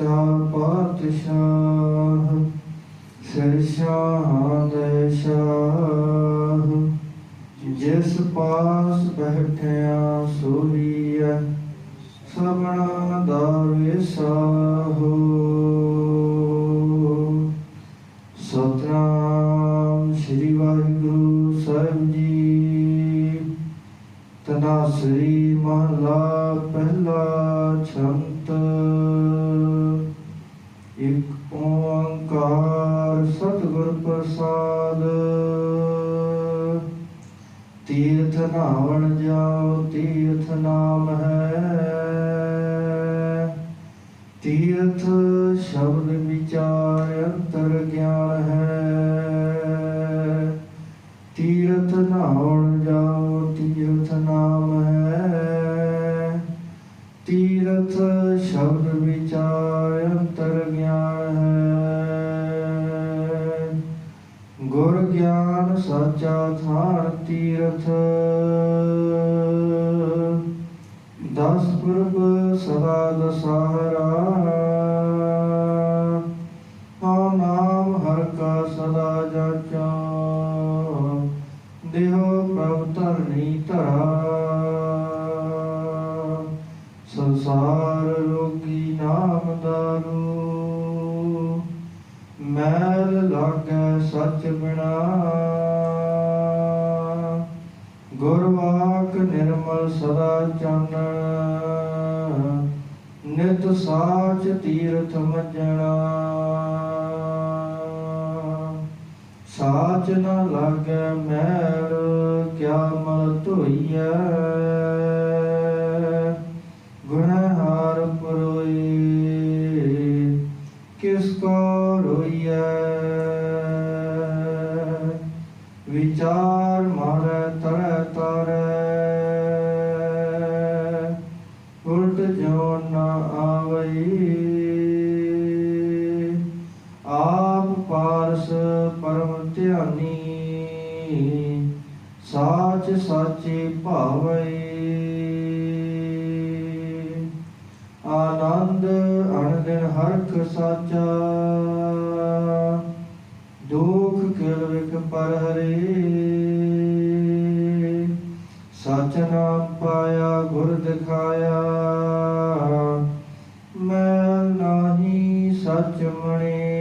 ਸੱਚਾ ਪਾਤਸ਼ਾਹ, ਸਿਰ ਸ਼ਾਹਾਂ ਦੇ ਸ਼ਾਹ, ਜਿਸ ਪਾਸ ਬੈਠਿਆ ਸੋਈਐ ਸਭਨਾ ਦਾ ਵਿਸਾਹੋ ਸਤਨਾਮ ਸ੍ਰੀ ਵਾਹਿਗੁਰੂ ਸਾਹਿਬ ਜੀ ਤਨਾਸ਼ਰੀ ਮਹਲਾ ਪਹਿਲਾ ਪ੍ਰਸਾਦ। ਤੀਰਥ ਨਾਵਣ ਜਾਓ ਤੀਰਥ ਨਾਮ ਹੈ ਸਾਚਾ ਥਾਨ ਤੀਰਥ। ਦਸ ਪੁਰਬ ਸਦਾ ਦਸਹਰਾ। ਹਉ ਨਾਮ ਹਰ ਕਾ ਸਦਾ ਜਾਚਾ। ਦੇਹੋ ਪ੍ਰਭ ਧਰਨੀ ਧਰਾ। ਸੰਸਾਰ ਰੋਗੀ ਨਾਮ ਦਾਰੂ ਮੈਲ ਲਾਗੈ ਸੱਚ ਬਿਨਾ। ਸਦਾ ਚਾਨਣ ਨਿਤ ਸਾਚ ਤੀਰਥ ਮਜਣਾ। ਸਾਚ ਨ ਲਾਗੈ ਮੈਲ ਕਿਆ ਮਲ ਧੋਈਐ। ਉਲਟ ਜੋ ਨਾ ਆਵਈ, ਆਪ ਪਾਰਸ ਪਰਮ ਧਿਆਨੀ, ਸਾਚ ਸਾਚੇ ਭਾਵਈ। ਆਨੰਦ ਅਨੰਦਨ ਹਰਖ ਸਾਚਾ, ਦੁਖ ਕਿਲ ਵਿਕ ਪਰ ਹਰੇ ਨਾਮ ਪਾਇਆ, ਗੁਰ ਦਿਖਾਇਆ। ਮੈਂ ਨਾਹੀ ਸਚ ਮਣੇ।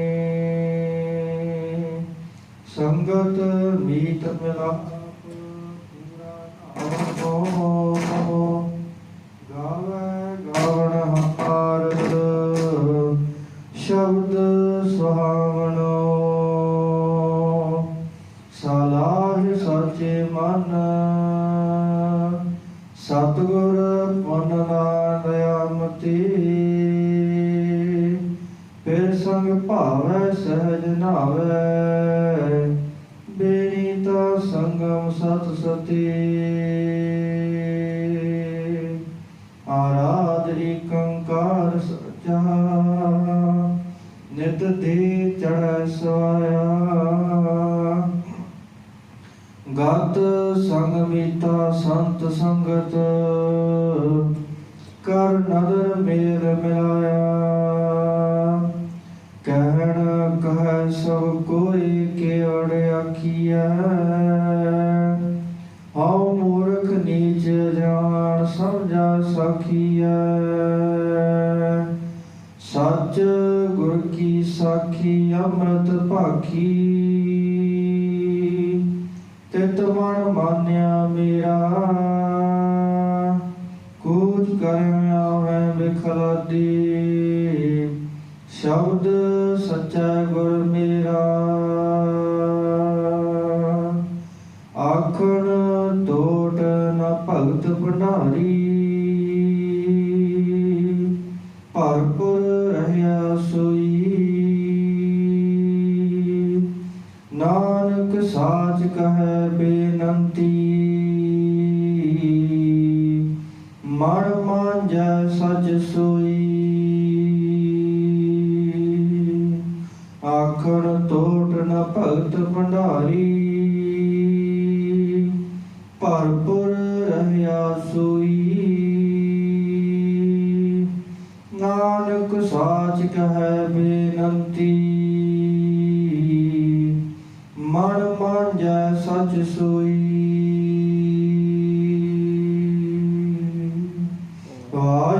ਸੰਗਤ ਮੀਤ ਮਿਲਾ। ਪੂਰਾ ਗਾਵੇ ਗਾਵਣ ਹਾਰ ਸ਼ਬਦ ਸੁਹਾਵਣੋ ਸਤਗੁਰ ਪੁੰਨ ਨਾਮ ਦਇਆਮਤੀ ਫਿਰ ਸੰਗ ਭਾਵੈ ਸਹਿਜ ਨਾਵੇ। ਬੇਰੀ ਤਾ ਸੰਗਮ ਸਤ ਸਤੀ। ਆਰਾਧਰੀ ਕੰਕਾਰ ਸਚਾ। ਨਿਤ ਦੇ ਚੜੈ ਸਵਾਇਆ ਗਤ ਸੰਗ ਮੀਤਾ ਸੰਤ ਸੰਗਤ, ਕਰ ਨਦਰ ਮੇਰ ਮਿਲਾਇਆ। ਕਹਿਣ ਕਹੈ ਸਭ ਕੋਈ ਕਿਵੜ ਆਖੀਐ ਹਉ ਮੂਰਖ ਨੀਚ ਜਾਣ, ਸਮਝਾ ਸਖੀਐ। ਸੱਚ ਗੁਰ ਕੀ ਸਾਖੀ, ਅੰਮ੍ਰਿਤ ਭਾਖੀ। ਤਿਤ ਮਨ ਮਾਨਿਆ ਮੇਰਾ। ਕੂਚ ਕਰਿ ਆਵੇ ਬਿਖਲਾਦੀ ਸ਼ਬਦ ਸੱਚਾ ਗੁਰ ਮੇਰਾ। ਆਖਣ ਟੋਟ ਨ ਭਗਤ ਭੰਡਾਰੀ। ਭਰਪੁਰ ਰਹਿਆ ਸੋਈ। ਨਾ ਸਾਚ ਕਹੈ ਬੇਨੰਤੀ। ਮਨ ਮਾਂਜੈ ਸਚ ਸੋਈ। ਆਖਣ ਟੋਟ ਨ ਭਗਤ ਭੰਡਾਰੀ। ਭਰਪੁਰ ਰਹਿਆ ਸੋਈ। ਨਾਨਕ ਸਾਚ ਜਾਚਕ ਹੈ ਬੇਨੰਤੀ।